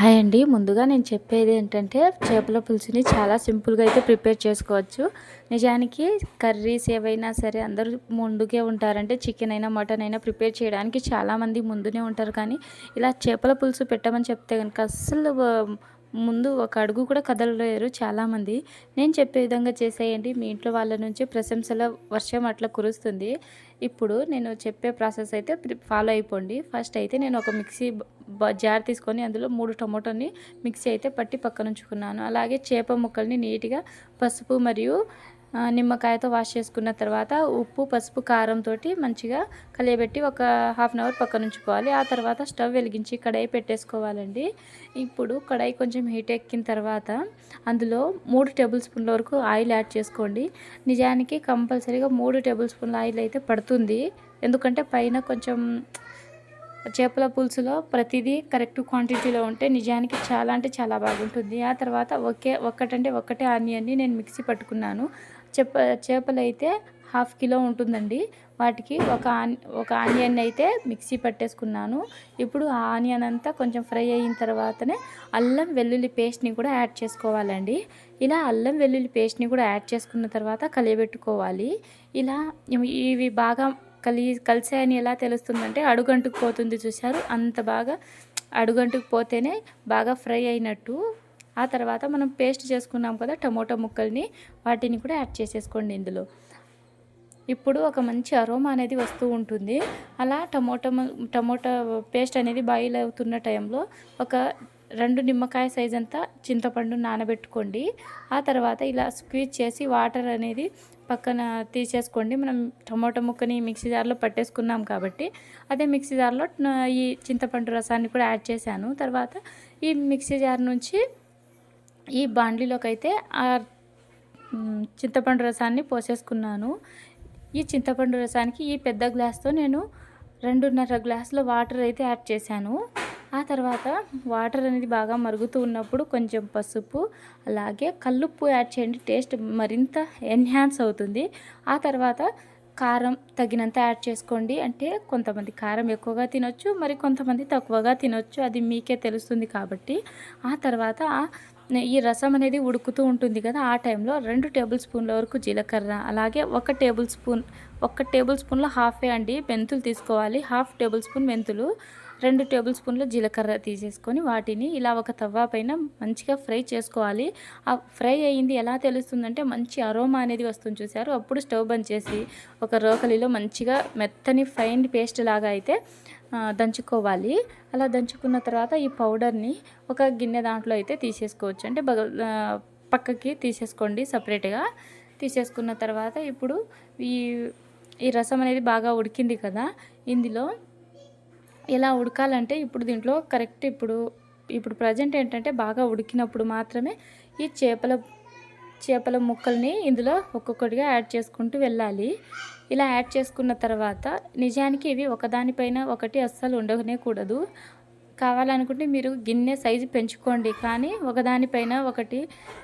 Hi అండి. ముందుగా నేను చెప్పేది ఏంటంటే చేపల పులుసుని చాలా సింపుల్గా అయితే ప్రిపేర్ చేసుకోవచ్చు. నిజానికి కర్రీస్ ఏవైనా సరే అందరూ ముందుకే ఉంటారంటే చికెన్ అయినా మటన్ అయినా ప్రిపేర్ చేయడానికి చాలామంది ముందునే ఉంటారు. కానీ ఇలా చేపల పులుసు పెట్టమని చెప్తే కనుక అస్సలు ముందు ఒక అడుగు కూడా కదలలేరు చాలామంది. నేను చెప్పే విధంగా చేసేయండి. మీ ఇంట్లో వాళ్ళ నుంచి ప్రశంసల వర్షం అట్లా కురుస్తుంది. ఇప్పుడు నేను చెప్పే ప్రాసెస్ అయితే ఫాలో అయిపోండి. ఫస్ట్ అయితే నేను ఒక మిక్సీ జార్ తీసుకొని అందులో మూడు టొమాటోని మిక్సీ అయితే పట్టి పక్కన ఉంచుకున్నాను అలాగే చేప ముక్కల్ని నీట్గా పసుపు మరియు నిమ్మకాయతో వాష్ చేసుకున్న తర్వాత ఉప్పు పసుపు కారంతో మంచిగా కలియబెట్టి ఒక హాఫ్ అన్ అవర్ పక్కన ఉంచుకోవాలి. ఆ తర్వాత స్టవ్ వెలిగించి కడాయి పెట్టేసుకోవాలండి. ఇప్పుడు కడాయి కొంచెం హీట్ ఎక్కిన తర్వాత అందులో మూడు టేబుల్ స్పూన్ల వరకు ఆయిల్ యాడ్ చేసుకోండి. నిజానికి కంపల్సరీగా మూడు టేబుల్ స్పూన్ల ఆయిల్ అయితే పడుతుంది. ఎందుకంటే పైన కొంచెం చేపల పులుసులో ప్రతిదీ కరెక్ట్ క్వాంటిటీలో ఉంటే నిజానికి చాలా అంటే చాలా బాగుంటుంది. ఆ తర్వాత ఒకే ఒక్కటంటే ఒక్కటే ఆనియన్ని నేను మిక్సీ పట్టుకున్నాను. చెప్ప చేపలు హాఫ్ కిలో ఉంటుందండి. వాటికి ఒక ఆన్ ఒక ఆనియన్ అయితే మిక్సీ పట్టేసుకున్నాను. ఇప్పుడు ఆ ఆనియన్ అంతా కొంచెం ఫ్రై అయిన తర్వాతనే అల్లం వెల్లుల్లి పేస్ట్ని కూడా యాడ్ చేసుకోవాలండి. ఇలా అల్లం వెల్లుల్లి పేస్ట్ని కూడా యాడ్ చేసుకున్న తర్వాత కలియబెట్టుకోవాలి ఇలా ఇవి బాగా కలి కలిసాయని ఎలా తెలుస్తుందంటే అడుగంటుకు పోతుంది చూశారు? అంత బాగా అడుగంటుకు పోతేనే బాగా ఫ్రై అయినట్టు ఆ తర్వాత మనం పేస్ట్ చేసుకున్నాం కదా టమోటా ముక్కల్ని వాటిని కూడా యాడ్ చేసేసుకోండి ఇందులో. ఇప్పుడు ఒక మంచి అరోమా అనేది వస్తూ ఉంటుంది. అలా టమోటా టమోటా పేస్ట్ అనేది బాయిల్ అవుతున్న టైంలో ఒక రెండు నిమ్మకాయ సైజ్ అంతా చింతపండు నానబెట్టుకోండి. ఆ తర్వాత ఇలా స్క్వీజ్ చేసి వాటర్ అనేది పక్కన తీసేసుకోండి. మనం టమోటా ముక్కని మిక్సీ జార్లో పట్టేసుకున్నాం కాబట్టి అదే మిక్సీ జార్లో ఈ చింతపండు రసాన్ని కూడా యాడ్ చేశాను. తర్వాత ఈ మిక్సీ జార్ నుంచి ఈ బాండ్లీలోకి అయితే ఆ చింతపండు రసాన్ని పోసేసుకున్నాను. ఈ చింతపండు రసానికి ఈ పెద్ద గ్లాస్తో నేను రెండున్నర గ్లాసుల వాటర్ అయితే యాడ్ చేశాను. ఆ తర్వాత వాటర్ అనేది బాగా మరుగుతూ ఉన్నప్పుడు కొంచెం పసుపు అలాగే కల్లుప్పు యాడ్ చేయండి టేస్ట్ మరింత ఎన్హాన్స్ అవుతుంది. ఆ తర్వాత కారం తగినంత యాడ్ చేసుకోండి. అంటే కొంతమంది కారం ఎక్కువగా తినొచ్చు మరి కొంతమంది తక్కువగా తినొచ్చు. అది మీకే తెలుస్తుంది కాబట్టి. ఆ తర్వాత ఈ రసం అనేది ఉడుకుతూ ఉంటుంది కదా ఆ టైంలో రెండు టేబుల్ స్పూన్ల వరకు జీలకర్ర అలాగే ఒక టేబుల్ స్పూన్ ఒక టేబుల్ స్పూన్లో హాఫే అండి మెంతులు తీసుకోవాలి. హాఫ్ టేబుల్ స్పూన్ మెంతులు రెండు టేబుల్ స్పూన్ల జీలకర్ర తీసేసుకొని వాటిని ఇలా ఒక తవ్వ పైన మంచిగా ఫ్రై చేసుకోవాలి. ఆ ఫ్రై అయ్యింది ఎలా తెలుస్తుందంటే మంచి అరోమా అనేది వస్తుంది చూసారు అప్పుడు స్టవ్ బంద్ చేసి ఒక రోకలిలో మంచిగా మెత్తని ఫైన్ పేస్ట్ లాగా అయితే దంచుకోవాలి. అలా దంచుకున్న తర్వాత ఈ పౌడర్ని ఒక గిన్నె దాంట్లో అయితే తీసేసుకోవచ్చు. అంటే బగ పక్కకి తీసేసుకోండి సపరేట్గా. తీసేసుకున్న తర్వాత ఇప్పుడు ఈ ఈ రసం అనేది బాగా ఉడికింది కదా. ఇందులో ఎలా ఉడకాలంటే ఇప్పుడు దీంట్లో కరెక్ట్ ఇప్పుడు ఇప్పుడు ప్రజెంట్ ఏంటంటే బాగా ఉడికినప్పుడు మాత్రమే ఈ చేపల చేపల ముక్కల్ని ఇందులో ఒక్కొక్కటిగా యాడ్ చేసుకుంటూ వెళ్ళాలి. ఇలా యాడ్ చేసుకున్న తర్వాత నిజానికి ఇవి ఒకదానిపైన ఒకటి అస్సలు ఉండనే కూడదు. కావాలనుకుంటే మీరు గిన్నె సైజు పెంచుకోండి కానీ ఒకదానిపైన ఒకటి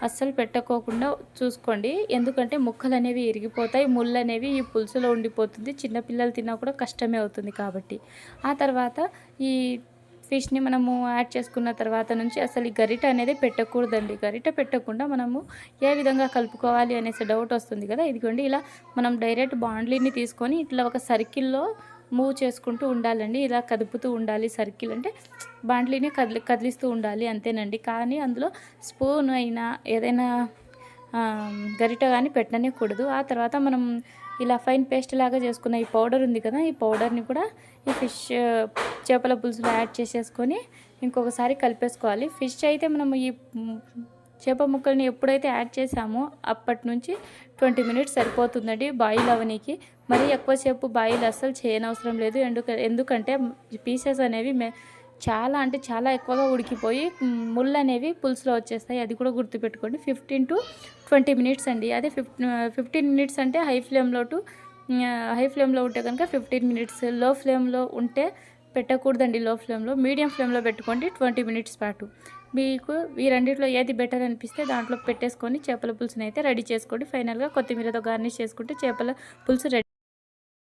అస్సలు పెట్టుకోకుండా చూసుకోండి. ఎందుకంటే ముక్కలు అనేవి ఇరిగిపోతాయి ముళ్ళు అనేవి ఈ పులుసులో ఉండిపోతుంది. చిన్నపిల్లలు తిన్నా కూడా కష్టమే అవుతుంది కాబట్టి. ఆ తర్వాత ఈ ఫిష్ని మనము యాడ్ చేసుకున్న తర్వాత నుంచి అసలు ఈ గరిట అనేది పెట్టకూడదండి. గరిట పెట్టకుండా మనము ఏ విధంగా కలుపుకోవాలి అనేసి డౌట్ వస్తుంది కదా. ఇదిగోండి ఇలా మనం డైరెక్ట్ బాండ్లీని తీసుకొని ఇట్లా ఒక సర్కిల్లో మూవ్ చేసుకుంటూ ఉండాలండి. ఇలా కదుపుతూ ఉండాలి సర్కిల్ అంటే బాండ్లీని కదిలి కదిలిస్తూ ఉండాలి అంతేనండి. కానీ అందులో స్పూన్ అయినా ఏదైనా గరిట కానీ పెట్టనేకూడదు ఆ తర్వాత మనం ఇలా ఫైన్ పేస్ట్ లాగా చేసుకున్న ఈ పౌడర్ ఉంది కదా ఈ పౌడర్ని కూడా ఈ ఫిష్ చేపల పులుసులో యాడ్ చేసేసుకొని ఇంకొకసారి కలిపేసుకోవాలి. ఫిష్ అయితే మనం ఈ చేప ముక్కల్ని ఎప్పుడైతే యాడ్ చేసామో అప్పటి నుంచి ట్వంటీ మినిట్స్ సరిపోతుందండి బాయిల్ అవనీకి. మరీ ఎక్కువసేపు బాయిల్ అస్సలు చేయనవసరం లేదు. ఎందుక ఎందుకంటే పీసెస్ అనేవి చాలా అంటే చాలా ఎక్కువగా ఉడికిపోయి ముళ్ళు అనేవి పులుసులో వచ్చేస్తాయి. అది కూడా గుర్తుపెట్టుకోండి. ఫిఫ్టీన్ టు ట్వంటీ మినిట్స్ అండి. అదే ఫిఫ్టీన్ మినిట్స్ అంటే హై ఫ్లేమ్లో టు హై ఫ్లేమ్లో ఉంటే కనుక ఫిఫ్టీన్ మినిట్స్. లో ఫ్లేమ్లో ఉంటే పెట్టకూడదండి లో ఫ్లేమ్లో మీడియం ఫ్లేమ్లో పెట్టుకోండి ట్వంటీ మినిట్స్ పాటు. మీకు ఈ రెండిట్లో ఏది బెటర్ అనిపిస్తే దాంట్లో పెట్టేసుకొని చేపల పులుసుని అయితే రెడీ చేసుకోండి. ఫైనల్గా కొత్తిమీరతో గార్నిష్ చేసుకుంటే చేపల పులుసు రెడీ